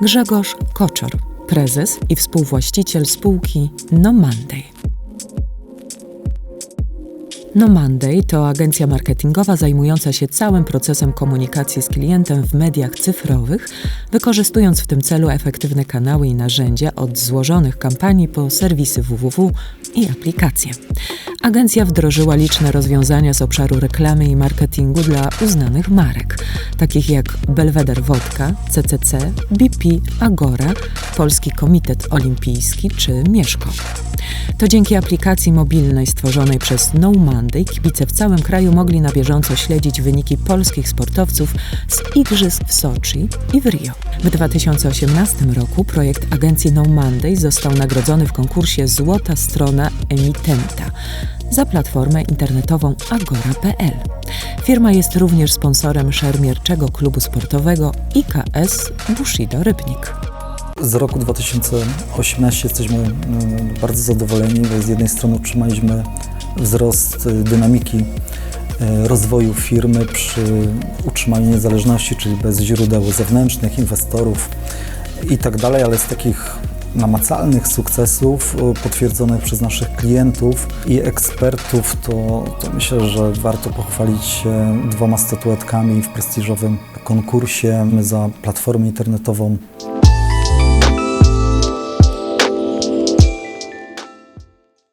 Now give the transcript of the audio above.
Grzegorz Koczor, prezes i współwłaściciel spółki No Monday. No Monday to agencja marketingowa zajmująca się całym procesem komunikacji z klientem w mediach cyfrowych, wykorzystując w tym celu efektywne kanały i narzędzia od złożonych kampanii po serwisy www i aplikacje. Agencja wdrożyła liczne rozwiązania z obszaru reklamy i marketingu dla uznanych marek, takich jak Belweder Wodka, CCC, BP, Agora, Polski Komitet Olimpijski czy Mieszko. To dzięki aplikacji mobilnej stworzonej przez No Monday kibice w całym kraju mogli na bieżąco śledzić wyniki polskich sportowców z igrzysk w Soczi i w Rio. W 2018 roku projekt agencji No Monday został nagrodzony w konkursie Złota Strona Emitenta za platformę internetową agora.pl. Firma jest również sponsorem szermierczego klubu sportowego IKS Bushido Rybnik. Z roku 2018 jesteśmy mm, bardzo zadowoleni, bo z jednej strony utrzymaliśmy wzrost y, dynamiki rozwoju firmy przy utrzymaniu niezależności, czyli bez źródeł zewnętrznych, inwestorów i tak ale z takich namacalnych sukcesów y, potwierdzonych przez naszych klientów i ekspertów, to, to myślę, że warto pochwalić się dwoma statuetkami w prestiżowym konkursie za platformę internetową